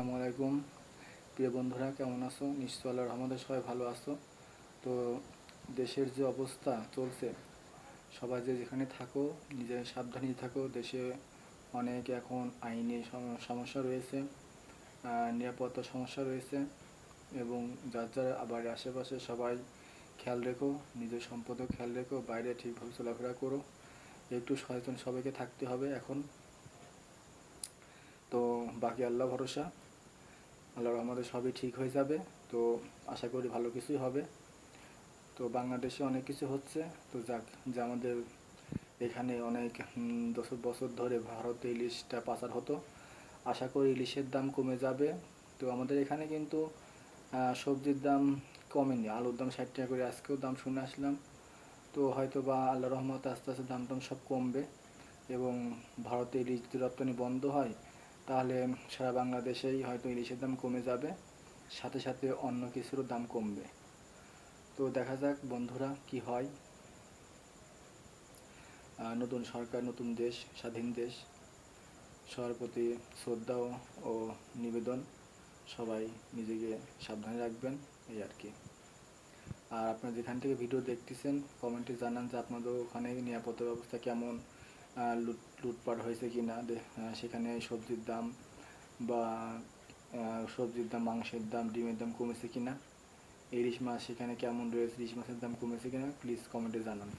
আসসালামু আলাইকুম। প্রিয় বন্ধুরা, কেমন আছো? নিশ্চয় আল্লাহর রহমতে সবাই ভালো আছো। তো দেশের যে অবস্থা চলছে, সবাই যে যেখানে থাকো, নিজের সাবধানে থাকো, দেশে অনেক এখন আইনি সমস্যা রয়েছে নিরাপত্তা সমস্যা রয়েছে এবং যার যার আবার আশেপাশে সবাই খেয়াল রেখো, নিজের সম্পদও খেয়াল রেখো, বাইরে ঠিকভাবে চলাফেরা করো, একটু সচেতন সবাইকে থাকতে হবে এখন। তো বাকি আল্লাহ ভরসা। আল্লাহর আমাদের সবই ঠিক হয়ে যাবে। তো আশা করি ভালো কিছুই হবে। তো বাংলাদেশে অনেক কিছু হচ্ছে। তো যাক, যে আমাদের এখানে অনেক দশ বছর ধরে ভারতে ইলিশটা পাচার হতো। আশা করি ইলিশের দাম কমে যাবে। তো আমাদের এখানে কিন্তু সবজির দাম কমেনি। আলুর দাম ষাট টাকা করে আজকেও দাম শুনে আসলাম। তো হয়তো বা আল্লাহ রহমতে আস্তে আস্তে দাম টাম সব কমবে এবং ভারতে ইলিশ রপ্তানি বন্ধ হয়। তাহলে সারা বাংলাদেশেই হয়তো ইলিশের দাম কমে যাবে, সাথে সাথে অন্য কিছুরও দাম কমবে। তো দেখা যাক বন্ধুরা কি হয়। নতুন সরকার, নতুন দেশ, স্বাধীন দেশ, সবার প্রতি শ্রদ্ধা ও- নিবেদন। সবাই নিজেকে সাবধানে রাখবেন, এই আর কি। আর আপনারা যেখান থেকে ভিডিও দেখতেছেন, কমেন্টে জানান যে আপনাদের ওখানে নিরাপত্তা ব্যবস্থা কেমন লুট, লুটপাট হয়েছে কি না সেখানে সবজির দাম বা সবজির দাম, মাংসের দাম, ডিমের দাম কমেছে কি না ইলিশ মাছ সেখানে কেমন রয়েছে ইলিশ মাছের দাম কমেছে কি না প্লিজ কমেন্টে জানান।